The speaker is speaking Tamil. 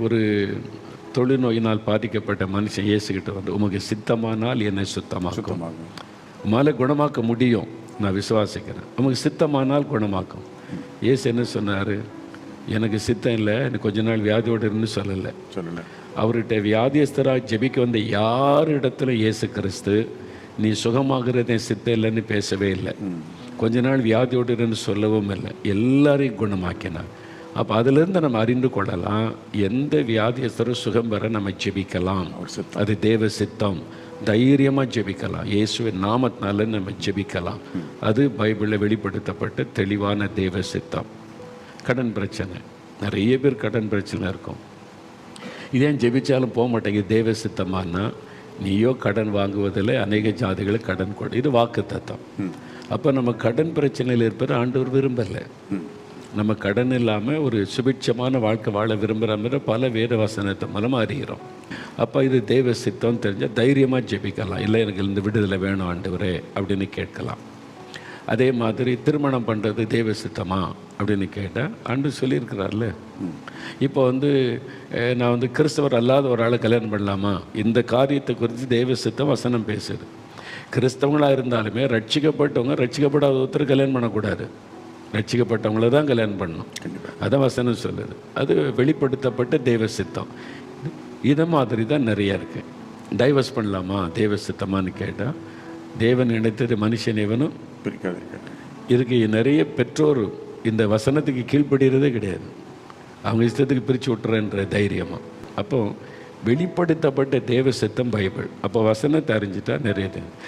ஒரு தொழுநோயினால் பாதிக்கப்பட்ட மனுஷன் இயேசுகிட்ட வந்து உமக்கு சித்தமானால் என்னை சுத்தமாக்கும். உமால குணமாக்க முடியும். நான் விசுவாசிக்கிறேன். உமக்கு சித்தமானால் குணமாக்கும். இயேசு என்ன சொன்னார்? எனக்கு சித்தம் இல்லை. எனக்கு கொஞ்ச நாள் வியாதியோடு இருந்து சொல்லலை. சொல்லல. அவர்கிட்ட வியாதியஸ்தராக ஜெபிக்க வந்த யார் இடத்துல இயேசு கிறிஸ்து? நீ சுகமாகிறது என் சித்தம் இல்லைன்னு பேசவே இல்லை. கொஞ்ச நாள் வியாதியோடு இருந்து சொல்லவும் இல்லை. எல்லாரையும் குணமாக்கினார். அப்போ அதிலிருந்து நம்ம அறிந்து கொள்ளலாம். எந்த வியாதியஸ்தரும் சுகம் பெற நம்ம ஜெபிக்கலாம். அது தேவ சித்தம். தைரியமாக ஜெபிக்கலாம். இயேசுவின் நாமத்தினால நம்ம ஜெபிக்கலாம். அது பைபிளில் வெளிப்படுத்தப்பட்ட தெளிவான தேவ சித்தம். கடன் பிரச்சனை. நிறைய பேர் கடன் பிரச்சனை இருக்கும். இதேன் ஜெபிச்சாலும் போக மாட்டேங்குது? தேவ சித்தமானா? நீயோ கடன் வாங்குவதில் அநேக ஜாதிகளுக்கு கடன் கொடு. இது வாக்கு தத்தம். அப்போ நம்ம கடன் பிரச்சனையில் இருப்பது ஆண்டவர் விரும்பலை. நம்ம கடன் இல்லாமல் ஒரு சுபிட்சமான வாழ்க்கை வாழ விரும்புகிற பல வேத வசனத்தை மூலமாக அறிகிறோம். அப்போ இது தெய்வ சித்தம் தெரிஞ்சால் தைரியமாக ஜெபிக்கலாம். இல்லை எனக்கு இந்த விடுதலை வேணும் ஆண்டவரே அப்படின்னு கேட்கலாம். அதே மாதிரி திருமணம் பண்ணுறது தெய்வ சித்தமா அப்படின்னு கேட்டால் அன்று சொல்லியிருக்கிறார்ல. இப்போ வந்து நான் வந்து கிறிஸ்தவர் அல்லாத ஒரு ஆளை கல்யாணம் பண்ணலாமா? இந்த காரியத்தை குறித்து தெய்வ சித்தம் வசனம் பேசுது. கிறிஸ்தவங்களாக இருந்தாலுமே ரட்சிக்கப்பட்டவங்க ரட்சிக்கப்படாத ஒருத்தர் கல்யாணம் பண்ணக்கூடாது. ரட்சிக்கப்பட்டவங்கள தான் கல்யாணம் பண்ணணும். அதான் வசனம் சொல்லுது. அது வெளிப்படுத்தப்பட்ட தெய்வ சித்தம். இதை மாதிரி தான் நிறைய இருக்கு. டைவர்ஸ் பண்ணலாமா? தெய்வ சித்தமான்னு கேட்டால் தேவன் நினைத்தது மனுஷன் இவனும் இதுக்கு நிறைய பெற்றோர் இந்த வசனத்துக்கு கீழ்ப்படுகிறதே கிடையாது. அவங்க இஷ்டத்துக்கு பிரித்து விட்டுறேன்ற தைரியமாக அப்போ வெளிப்படுத்தப்பட்ட தேவ சித்தம் பைபிள். அப்போ வசனத்தை அறிஞ்சிட்டா நிறைய தெரியும்